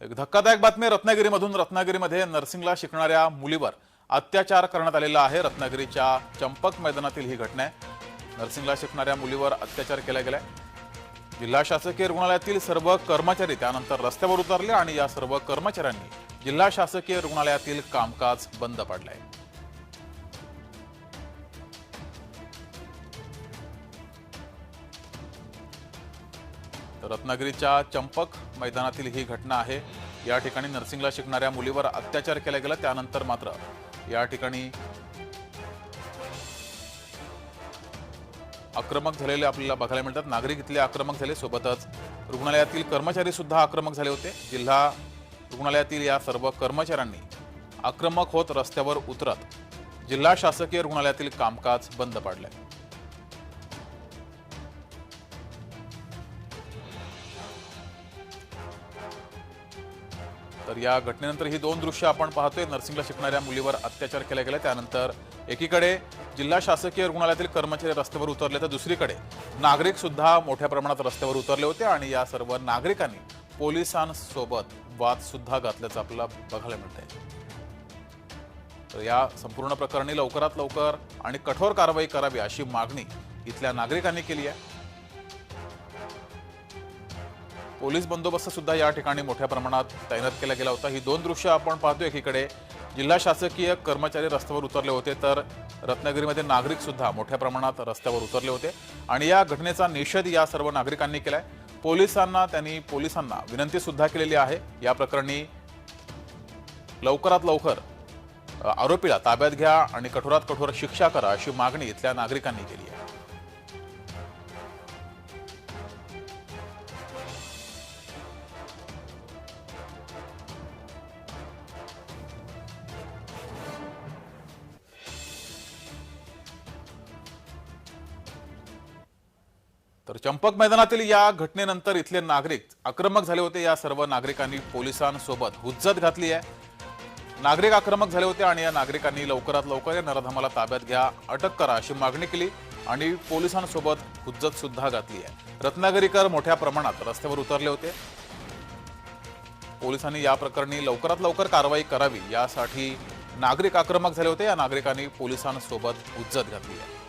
एक धक्कादायक बातमी रत्नागिरीमधून. रत्नागिरीमध्ये नर्सिंगला शिकणाऱ्या मुलीवर अत्याचार करण्यात आलेला आहे. रत्नागिरीच्या चंपक मैदानातील ही घटना आहे. नर्सिंगला शिकणाऱ्या मुलीवर अत्याचार केला गेलाय. जिल्हा शासकीय रुग्णालयातील सर्व कर्मचारी त्यानंतर रस्त्यावर उतरले आणि या सर्व कर्मचाऱ्यांनी जिल्हा शासकीय रुग्णालयातील कामकाज बंद पाडलंय. तर रत्नागिरीच्या चंपक मैदानातील ही घटना आहे. या ठिकाणी नर्सिंगला शिकणाऱ्या मुलीवर अत्याचार केला गेला. त्यानंतर मात्र या ठिकाणी आक्रमक झालेले आपल्याला बघायला मिळतात. नागरिक इथले आक्रमक झाले. सोबतच रुग्णालयातील कर्मचारी सुद्धा आक्रमक झाले होते. जिल्हा रुग्णालयातील या सर्व कर्मचाऱ्यांनी आक्रमक होत रस्त्यावर उतरत जिल्हा शासकीय रुग्णालयातील कामकाज बंद पाडलंय तर या घटनेनंतर ही दोन दृश्य आपण पाहतोय. नर्सिंगला शिकणाऱ्या मुलीवर अत्याचार केला गेला. त्यानंतर एकीकडे जिल्हा शासकीय रुग्णालयातील कर्मचारी रस्त्यावर उतरले तर दुसरीकडे नागरिक सुद्धा मोठ्या प्रमाणात रस्त्यावर उतरले होते आणि या सर्व नागरिकांनी पोलिसांसोबत वाद सुद्धा घातल्याचं आपल्याला बघायला मिळतंय. तर या संपूर्ण प्रकरणी लवकरात लवकर आणि कठोर कारवाई करावी अशी मागणी इथल्या नागरिकांनी केली आहे. पोलीस बंदोबस्त सुद्धा या ठिकाणी मोठ्या प्रमाणात तैनात केला गेला होता. ही दोन दृश्य आपण पाहतो एकीकडे. जिल्हा शासकीय कर्मचारी रस्त्यावर उतरले होते तर रत्नागिरीमध्ये नागरिक सुद्धा मोठ्या प्रमाणात रस्त्यावर उतरले होते. आणि या घटनेचा निषेध या सर्व नागरिकांनी केलाय. पोलिसांना त्यांनी पोलिसांना विनंती सुद्धा केलेली आहे. या प्रकरणी लवकरात लवकर आरोपीला ताब्यात घ्या आणि कठोरात कठोर शिक्षा करा अशी मागणी इथल्या नागरिकांनी केली आहे. तर चंपक मैदानातील या घटनेनंतर इथले नागरिक आक्रमक झाले होते. या सर्व नागरिकांनी पोलिसांसोबत हुज्जत घातली आहे. नागरिक आक्रमक झाले होते आणि या नागरिकांनी लवकरात लवकर या नरधमाला ताब्यात घ्या अटक करा अशी मागणी केली आणि पोलिसांसोबत हुज्जत सुद्धा घातली आहे. रत्नागिरीकर मोठ्या प्रमाणात रस्त्यावर उतरले होते. पोलिसांनी या प्रकरणी लवकरात लवकर कारवाई करावी यासाठी नागरिक आक्रमक झाले होते. या नागरिकांनी पोलिसांसोबत हुज्जत घातली आहे.